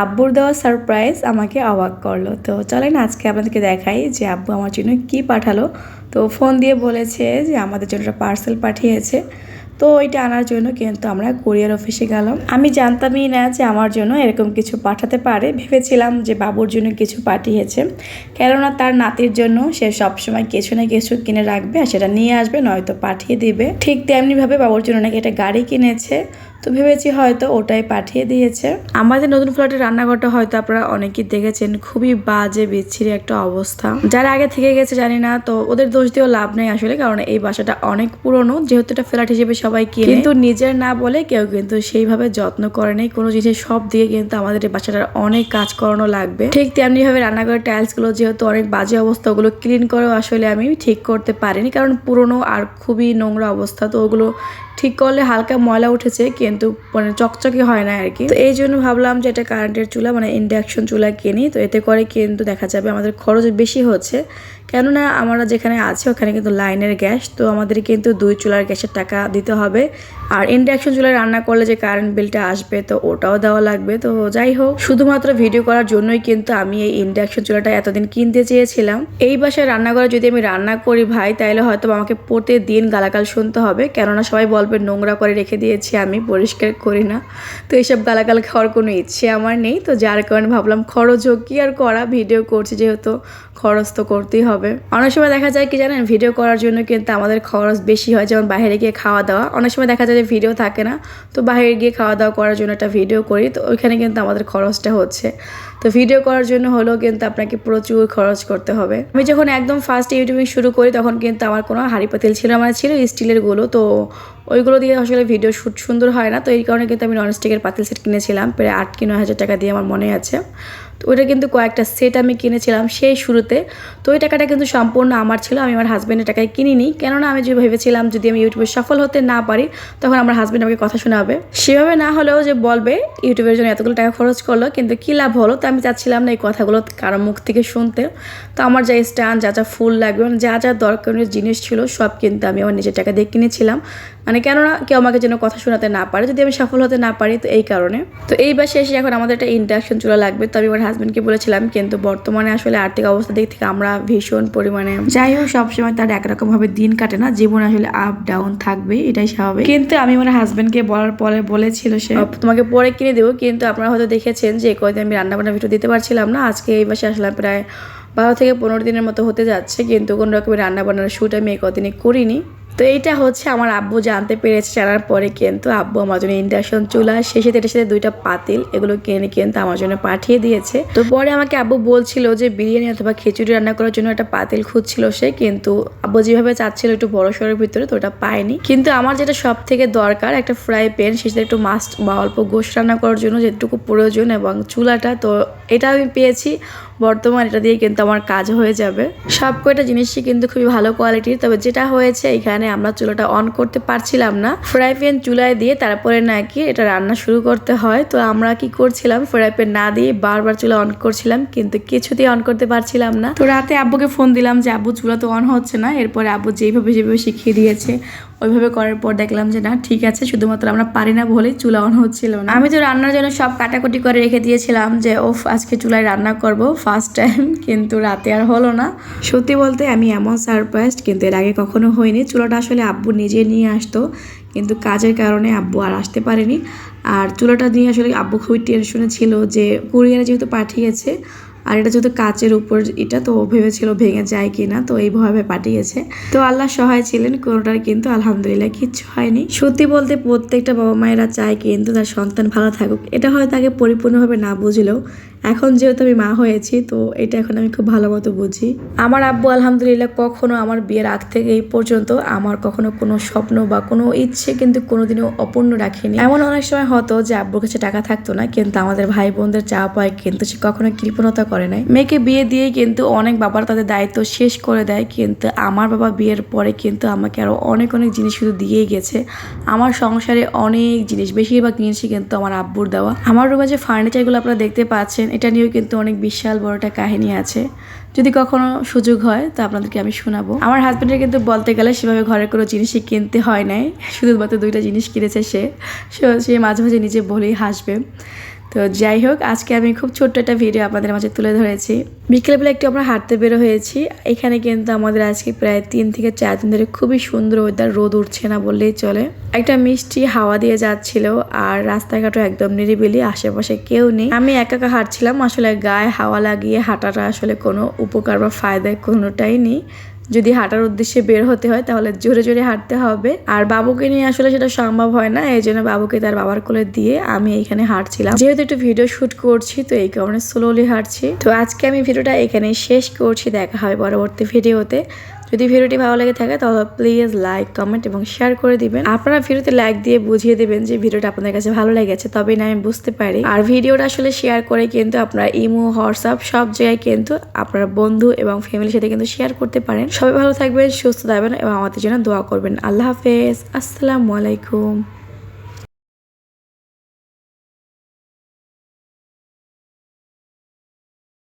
আব্বুর দেওয়া সারপ্রাইজ আমাকে অবাক করল। তো চলেন আজকে আপনাদেরকে দেখাই যে আব্বু আমার জন্য কি পাঠালো। তো ফোন দিয়ে বলেছে যে আমাদের জন্য একটা পার্সেল পাঠিয়েছে। তো ওইটা আনার জন্য কিন্তু আমরা কুরিয়ার অফিসে গেলাম। আমি জানতামই না যে আমার জন্য এরকম কিছু পাঠাতে পারে। ভেবেছিলাম যে বাবুর জন্য কিছু পাঠিয়েছে। কেননা তার নাতির জন্য সে সবসময় কিছু না কিছু কিনে রাখবে আর সেটা নিয়ে আসবে, নয়তো পাঠিয়ে দিবে। ঠিক তেমনিভাবে বাবুর জন্য নাকি একটা গাড়ি কিনেছে। তো ভেবেছি হয়তো ওটাই পাঠিয়ে দিয়েছে। আমাদের নতুন ফ্ল্যাটের রান্নাঘরটা হয়তো আপনারা অনেকেই দেখেছেন, খুবই বাজে, বিচ্ছিরি একটা অবস্থা। যারা আগে থেকে গেছে জানি না, তো ওদের দোষ দিয়েও লাভ নেই আসলে, কারণ এই বাসাটা অনেক পুরনো, যেহেতু এটা ফ্ল্যাট হিসেবে সবাই কিনে। কিন্তু নিজের না বলে কেউ কিন্তু সেইভাবে যত্ন করে নেই। কোনো জিনিসের সব দিয়ে কিন্তু আমাদের এই বাসাটার অনেক কাজ করানো লাগবে। ঠিক তেমনিভাবে রান্নাঘরের টাইলসগুলো যেহেতু অনেক বাজে অবস্থা, ওগুলো ক্লিন করেও আসলে আমি ঠিক করতে পারিনি, কারণ পুরনো আর খুবই নোংরা অবস্থা, তো ওগুলো ঠিক করলে হালকা ময়লা উঠেছে, কিন্তু মানে চকচকে হয় না আর কি তো এই জন্য ভাবলাম যে এটা কারেন্টের চুলা মানে ইন্ডাকশন চুলা কিনি। তো এতে করে কিন্তু দেখা যাবে আমাদের খরচ বেশি হচ্ছে। কেননা আমরা যেখানে আছি, ওখানে কিন্তু লাইনের গ্যাস। তো আমাদের কিন্তু দুই চুলার গ্যাসের টাকা দিতে হবে। আর ইন্ডাকশন চুলায় রান্না করলে যে কারেন্ট বিলটা আসবে, তো ওটাও দেওয়া লাগবে। তো যাই হোক, শুধুমাত্র ভিডিও করার জন্যই কিন্তু আমি এই ইন্ডাকশন চুলাটা এতদিন কিনতে চেয়েছিলাম। এই বাসায় রান্না করে যদি আমি রান্না করি ভাই তাহলে হয়তো আমাকে প্রতিদিন গালাগাল শুনতে হবে। কেননা সবাই বলবে নোংরা করে রেখে দিয়েছি, আমি পরিষ্কার করি না। তো এইসব গালাগাল খাওয়ার কোনো ইচ্ছে আমার নেই। তো যার কারণে ভাবলাম, খরচ হোক, কি আর করা? ভিডিও করছি যেহেতু খরচ তো করতেই হবে। অনেক সময় দেখা যায় কি জানেন ভিডিও করার জন্য কিন্তু আমাদের খরচ বেশি হয়। যেমন বাইরে গিয়ে খাওয়া দাওয়া, অনেক সময় দেখা যায় যে ভিডিও থাকে না। তো বাইরে গিয়ে খাওয়া দাওয়া করার জন্য একটা ভিডিও করি, তো ওইখানে কিন্তু আমাদের খরচটা হচ্ছে। তো ভিডিও করার জন্য হলেও কিন্তু আপনাকে প্রচুর খরচ করতে হবে। আমি যখন একদম ফার্স্ট ইউটিউবিং শুরু করি, তখন কিন্তু আমার কোনো হাঁড়ি পাতিল ছিল আমার ছিল স্টিলেরগুলো। তো ওইগুলো দিয়ে আসলে ভিডিও শ্যুট সুন্দর হয় না। তো এই কারণে কিন্তু আমি ননস্টিকের পাতিল সেট কিনেছিলাম। প্রায় আট কি নয় হাজার টাকা দিয়ে আমার মনে আছে। তো ওইটা কিন্তু কয়েকটা সেট আমি কিনেছিলাম সেই শুরুতে। তো ওই টাকাটা কিন্তু সম্পূর্ণ আমার ছিল, আমি আমার হাজব্যান্ডের টাকায় কিনিনি। কেননা আমি যে ভেবেছিলাম যদি আমি ইউটিউবে সফল হতে না পারি, তখন আমার হাজব্যান্ড আমাকে কথা শোনাবে। সেভাবে না হলেও যে বলবে, ইউটিউবের জন্য এতগুলো টাকা খরচ করল, কিন্তু কী লাভ হলো? তো আমি চাচ্ছিলাম না এই কথাগুলো কারও মুখ থেকে শুনতে। তো আমার যা স্টান যা যা ফুল লাগবে, যা যা দরকারের জিনিস ছিল, সব কিন্তু আমি আমার নিজের টাকা দিয়ে কিনেছিলাম। মানে কেননা কেউ আমাকে যেন কথা শোনাতে না পারে, যদি আমি সফল হতে না পারি, তো এই কারণে। তো এই বাসে এসে এখন আমাদের একটা ইন্ডাকশন চুলা লাগবে। তো আমি হাজব্যান্ডকে বলেছিলাম কিন্তু বর্তমানে আসলে আর্থিক অবস্থা দিক থেকে আমরা ভীষণ পরিমাণে যাই হোক সবসময় তার একরকম ভাবে দিন কাটে না জীবন আসলে আপ ডাউন থাকবে এটাই স্বাভাবিক। কিন্তু আমি আমার হাজব্যান্ডকে বলার পরে বলেছিল সে। তোমাকে পরে কিনে দেবো কিন্তু আপনারা হয়তো দেখেছেন যে কয়দিন আমি রান্না বান্না ভিডিও দিতে পারছিলাম না আজকে এই বাসে আসলাম প্রায় বারো থেকে পনেরো দিনের মতো হতে যাচ্ছে কিন্তু কোনো রকমের রান্না বান্নার শ্যুট আমি এই কদিনে করিনি। তো এইটা হচ্ছে আমার আব্বু জানতে পেরেছে জানার পরে কিন্তু আব্বু আমার জন্য ইন্ডাকশন চুলা, শেষে এটার সাথে দুইটা পাতিল, এগুলো কিনে কিন্তু আমার জন্য পাঠিয়ে দিয়েছে। তো পরে আমাকে আব্বু বলছিল যে বিরিয়ানি অথবা খিচুড়ি রান্না করার জন্য একটা পাতিল খুঁজছিল সে, কিন্তু আব্বু যেভাবে চাচ্ছিল একটু বড় সড়ের ভিতরে তো ওটা পায়নি। কিন্তু আমার যেটা সব থেকে দরকার, একটা ফ্রাই প্যান সেটা একটু মাস্ট বা অল্প গোশ রান্না করার জন্য যেটুকু প্রয়োজন এবং চুলাটা তো এটা আমি পেয়েছি। বর্তমান এটা দিয়ে কিন্তু আমার কাজ হয়ে যাবে। সব কয়টা জিনিসই কিন্তু খুবই ভালো কোয়ালিটির তবে যেটা হয়েছে, এখানে আমরা চুলাটা অন করতে পারছিলাম না। ফ্রাই প্যান চুলায় দিয়ে তারপরে নাকি এটা রান্না শুরু করতে হয়। তো আমরা কি করছিলাম ফ্রাই প্যান না দিয়ে বারবার চুলা অন করছিলাম, কিন্তু কিছুতেই অন করতে পারছিলাম না। তো রাতে আব্বুকে ফোন দিলাম যে, আব্বু, চুলা তো অন হচ্ছে না। এরপরে আব্বু যেইভাবে যেভাবে শিখিয়ে দিয়েছে, ওইভাবে করার পর দেখলাম যে, না, ঠিক আছে, শুধুমাত্র আমরা পারি না বলেই চুলা অন হচ্ছিল না। আমি তো রান্নার জন্য সব কাটাকুটি করে রেখে দিয়েছিলাম যে, ওফ আজকে চুলায় রান্না করব। ফার্স্ট টাইম কিন্তু রাতে আর হলো না। সত্যি বলতে আমি এমন সারপ্রাইজড কিন্তু এর আগে কখনো হয়নি চুলাটা আসলে আব্বু নিজে নিয়ে আসতো, কিন্তু কাজের কারণে আব্বু আর আসতে পারেনি। আর চুলাটা নিয়ে আসলে আব্বু খুবই টেনশনে ছিল যে কুরিয়ারে যেহেতু পাঠিয়েছে আর এটা যেহেতু কাচের উপর, এটা তো ভেবেছিল ভেঙে যায় কিনা, তো এইভাবে পাঠিয়েছে। তো আল্লাহ সহায় ছিলেন, কোনোটার কিন্তু আলহামদুলিল্লাহ কিচ্ছু হয়নি। সত্যি বলতে প্রত্যেকটা বাবা মায়েরা চায় কিন্তু তার সন্তান ভালো থাকুক। এটা হয়তো আগে পরিপূর্ণভাবে না বুঝলেও, এখন যেহেতু আমি মা হয়েছি, তো এটা এখন আমি খুব ভালো মতো বুঝি। আমার আব্বু আলহামদুলিল্লাহ কখনো আমার বিয়ের আগ থেকে এই পর্যন্ত আমার কখনো কোনো স্বপ্ন বা কোনো ইচ্ছে কিন্তু কোনোদিনও অপূর্ণ রাখেনি। এমন অনেক সময় হতো যে আব্বুর কাছে টাকা থাকতো না, কিন্তু আমাদের ভাই বোনদের চাওয়া পায়, কিন্তু সে কখনো কৃপণতা করে নাই। মেয়েকে বিয়ে দিয়ে কিন্তু অনেক বাবার তাদের দায়িত্ব শেষ করে দেয়, কিন্তু আমার বাবা বিয়ের পরে কিন্তু আমাকে আরও অনেক অনেক জিনিস শুধু দিয়েই গেছে। আমার সংসারে অনেক জিনিস, বেশিরভাগ জিনিসই কিন্তু আমার আব্বুর দেওয়া। আমার রুমে যে ফার্নিচারগুলো আপনারা দেখতে পাচ্ছেন, এটা নিয়েও কিন্তু অনেক বিশাল বড় একটা কাহিনী আছে। যদি কখনো সুযোগ হয় তো আপনাদেরকে আমি শোনাবো। আমার হাজব্যান্ডের কিন্তু বলতে গেলে সেভাবে ঘরের কোনো জিনিসই কিনতে হয় নাই। শুধুমাত্র দুইটা জিনিস কিনেছে সে সে মাঝে মাঝে নিজে বলেই হাসবে। তো যাই হোক, আজকে আমি খুব ছোট্ট একটা ভিডিও আপনাদের মাঝে তুলে ধরেছি। বিকেলবেলা একটু আমরা হাঁটতে বেরো হয়েছি। এখানে কিন্তু আমাদের আজকে প্রায় তিন থেকে চার দিন ধরে খুবই সুন্দর ওয়েদার রোদ উঠছে না বললেই চলে। একটা মিষ্টি হাওয়া দিয়ে যাচ্ছিল আর রাস্তাঘাটও একদম নিরিবিলি, আশেপাশে কেউ নেই। আমি একা একা হাঁটছিলাম, আসলে গায়ে হাওয়া লাগিয়ে হাঁটাটা আসলে কোনো উপকার বা ফায়দা কোনোটাই নেই। যদি হাঁটার উদ্দেশ্যে বের হতে হয়, তাহলে জোরে জোরে হাঁটতে হবে। আর বাবুকে নিয়ে আসলে সেটা সম্ভব হয় না, এই জন্য বাবুকে তার বাবার কোলে দিয়ে আমি এখানে হাঁটছিলাম। যেহেতু একটু ভিডিও শুট করছি, তো এই কারণে স্লোলি হাঁটছি। তো আজকে আমি ভিডিওটা এখানে শেষ করছি, দেখা হবে পরবর্তী ভিডিওতে যদি ভিডিওটি ভালো লেগে থাকে, তাহলে প্লিজ লাইক কমেন্ট এবং শেয়ার করে দিবেন। আপনারা ভিডিওতে লাইক দিয়ে বুঝিয়ে দেবেন যে ভিডিওটা আপনাদের কাছে ভালো লেগেছে, তবেই না আমি বুঝতে পারি। আর ভিডিওটা আসলে শেয়ার করে কিন্তু আপনারা ইমো, হোয়াটসঅ্যাপ সব জায়গায় কিন্তু আপনার বন্ধু এবং ফ্যামিলির সাথে কিন্তু শেয়ার করতে পারেন। সবাই ভালো থাকবেন, সুস্থ থাকবেন এবং আমাদের জন্য দোয়া করবেন। আল্লাহ হাফেজ। আসসালামু আলাইকুম।